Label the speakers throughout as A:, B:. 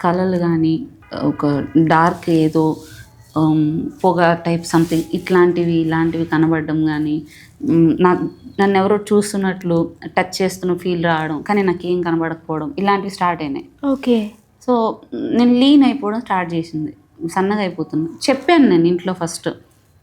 A: కళలు కానీ ఒక డార్క్ ఏదో పొగ టైప్ సంథింగ్ ఇట్లాంటివి ఇలాంటివి కనబడడం కానీ నా నన్ను ఎవరో చూస్తున్నట్లు టచ్ చేస్తున్న ఫీల్ రావడం కానీ నాకేం కనబడకపోవడం ఇలాంటివి స్టార్ట్ అయినాయి.
B: ఓకే.
A: సో నేను లీన్ అయిపోవడం స్టార్ట్ చేసింది. సన్నగా అయిపోతున్నా. చెప్పాను నేను ఇంట్లో ఫస్ట్.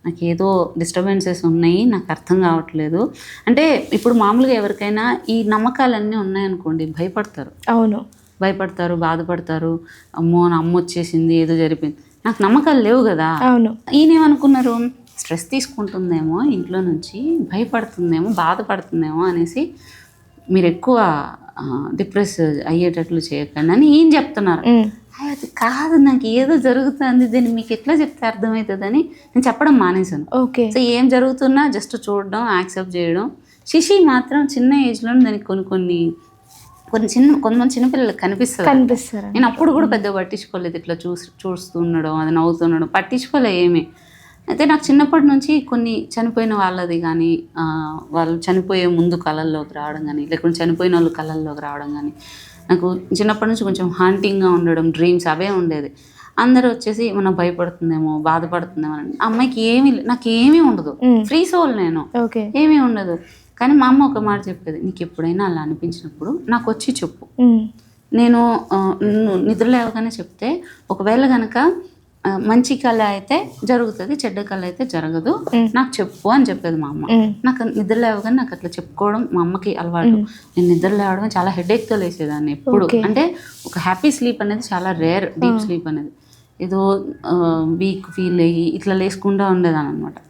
A: నాకు ఏదో డిస్టర్బెన్సెస్ ఉన్నాయి నాకు అర్థం కావట్లేదు. అంటే ఇప్పుడు మామూలుగా ఎవరికైనా ఈ నమ్మకాలన్నీ ఉన్నాయనుకోండి భయపడతారు.
B: అవును.
A: భయపడతారు బాధపడతారు. అమ్మో నా అమ్మ వచ్చేసింది ఏదో జరిపింది. నాకు నమ్మకాలు లేవు కదా.
B: అవును.
A: ఈయనేమనుకున్నారు స్ట్రెస్ తీసుకుంటుందేమో ఇంట్లో నుంచి భయపడుతుందేమో బాధపడుతుందేమో అనేసి మీరు ఎక్కువ డిప్రెస్ అయ్యేటట్లు చేయకండి అని ఈయన చెప్తున్నారు.
B: ఉమ్,
A: "అయ్య, అది కాదు నాకు ఏదో జరుగుతుంది దీన్ని మీకు ఎట్లా చెప్తే అర్థమవుతుందని నేను చెప్పడం మానేశాను.
B: ఓకే.
A: సో ఏం జరుగుతున్నా జస్ట్ చూడడం యాక్సెప్ట్ చేయడం. శిశి మాత్రం చిన్న ఏజ్లో దానికి కొన్ని కొన్ని కొన్ని చిన్న కొంతమంది చిన్నపిల్లలకు కనిపిస్తుంది.
B: కనిపిస్తారు
A: నేను అప్పుడు కూడా పెద్ద పట్టించుకోలేదు ఇట్లా చూసి చూస్తుండడం అది నవ్వుతుండడం పట్టించుకోలే ఏమీ. అయితే నాకు చిన్నప్పటి నుంచి కొన్ని చనిపోయిన వాళ్ళది కానీ వాళ్ళు చనిపోయే ముందు కళల్లోకి రావడం కానీ లేకుంటే చనిపోయిన వాళ్ళు కళల్లోకి రావడం కానీ నాకు చిన్నప్పటి నుంచి కొంచెం హాంటింగ్గా ఉండడం డ్రీమ్స్ అవే ఉండేది. అందరూ వచ్చేసి మనం భయపడుతుందేమో బాధపడుతుందేమో అని. అమ్మాయికి ఏమీ నాకు ఏమీ ఉండదు. ఫ్రీ సోల్ నేను.
B: ఓకే.
A: ఏమీ ఉండదు. కానీ మా అమ్మ ఒక మాట చెప్పేది నీకు ఎప్పుడైనా అలా అనిపించినప్పుడు నాకు వచ్చి చెప్పు. నేను నిద్ర లేవగానే చెప్తే ఒకవేళ కనుక మంచి కళ అయితే జరుగుతుంది చెడ్డ కళ అయితే జరగదు. నాకు చెప్పు అని చెప్పేది మా అమ్మ. నాకు నిద్ర లేవగానే నాకు అట్లా చెప్పుకోవడం మా అమ్మకి అలవాటు. నేను నిద్ర లేవడం చాలా హెడేక్తో లేసేదాన్ని ఎప్పుడు. అంటే ఒక హ్యాపీ స్లీప్ అనేది చాలా రేర్ డీప్ స్లీప్ అనేది. ఏదో వీక్ ఫీల్ అయ్యి ఇట్లా లేసుకుంటూ ఉండేదాన్ని అనమాట